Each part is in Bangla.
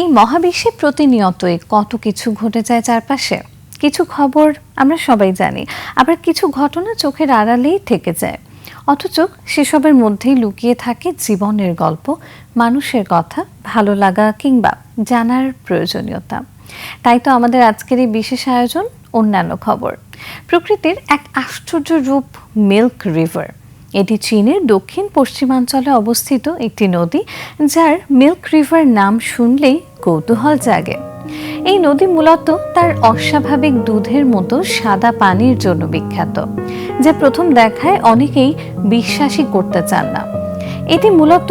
এই মহাবিশ্বে প্রতিনিয়তই কত কিছু ঘটে যায় চারপাশে? কিছু খবর আমরা সবাই জানি, আবার কিছু ঘটনা চোখের আড়ালেই থেকে যায়। অথচ সেসবের মধ্যেই লুকিয়ে থাকে জীবনের গল্প, মানুষের কথা, ভালো লাগা কিংবা জানার প্রয়োজনীয়তা। তাই তো আমাদের আজকের এই বিশেষ আয়োজন, অন্যান্য খবর। প্রকৃতির এক আশ্চর্য রূপ মিল্ক রিভার এটি চীনের দক্ষিণ পশ্চিমাঞ্চলে অবস্থিত একটি নদী যার মিল্ক রিভার নাম শুনলেই কৌতূহল জাগে। এই নদী মূলত তার অস্বাভাবিক দুধের মতো সাদা পানির জন্য বিখ্যাত, যা প্রথম দেখায় অনেকেই বিশ্বাসই করতে চান না। এটি মূলত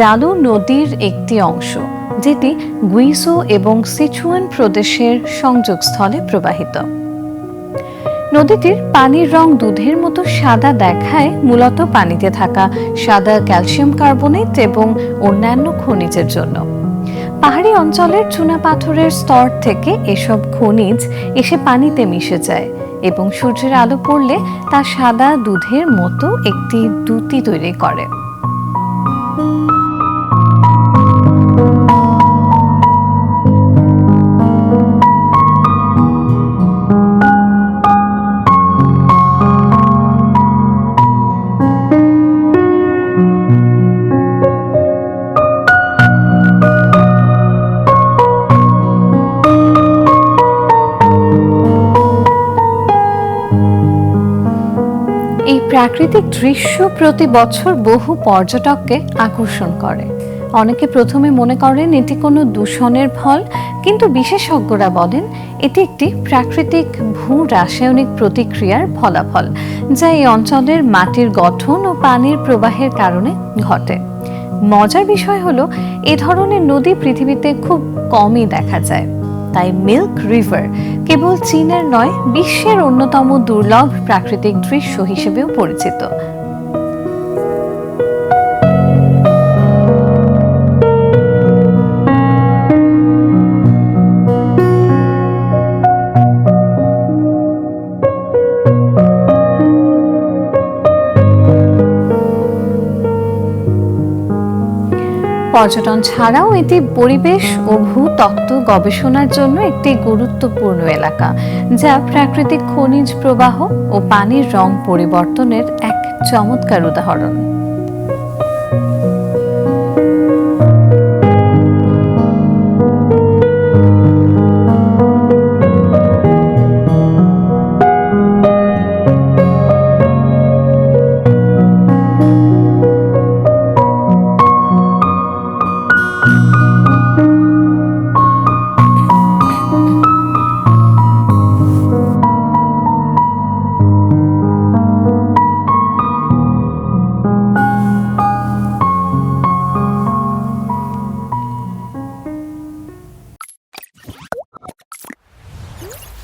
ডালু নদীর একটি অংশ, যেটি গুইসো এবং সিচুয়ান প্রদেশের সংযোগস্থলে প্রবাহিত। নদীটির পানির রং দুধের মতো সাদা দেখায় মূলত পানিতে থাকা সাদা ক্যালসিয়াম কার্বনেট এবং অন্যান্য খনিজের জন্য। পাহাড়ি অঞ্চলের চুনা পাথরের স্তর থেকে এসব খনিজ এসে পানিতে মিশে যায় এবং সূর্যের আলো পড়লে তা সাদা দুধের মতো একটি দুতি তৈরি করে। প্রাকৃতিক দৃশ্য প্রতি বছর বহু পর্যটককে আকর্ষণ করে। অনেকে প্রথমে মনে করেন এটি কোনো দূষণের ফল, কিন্তু বিশেষজ্ঞরা বলেন এটি একটি প্রাকৃতিক ভূ রাসায়নিক প্রতিক্রিয়ার ফলাফল, যা এই অঞ্চলের মাটির গঠন ও পানির প্রবাহের কারণে ঘটে। মজার বিষয় হলো, এ ধরনের নদী পৃথিবীতে খুব কমই দেখা যায়। তাই মিল্ক রিভার কেবল চীনের নয় বিশ্বের অন্যতম দুর্লভ প্রাকৃতিক দৃশ্য হিসেবেও পরিচিত। পর্যটন ছাড়াও এটি পরিবেশ ও ভূতত্ত্ব গবেষণার জন্য একটি গুরুত্বপূর্ণ এলাকা, যা প্রাকৃতিক খনিজ প্রবাহ ও পানির রং পরিবর্তনের এক চমৎকার উদাহরণ।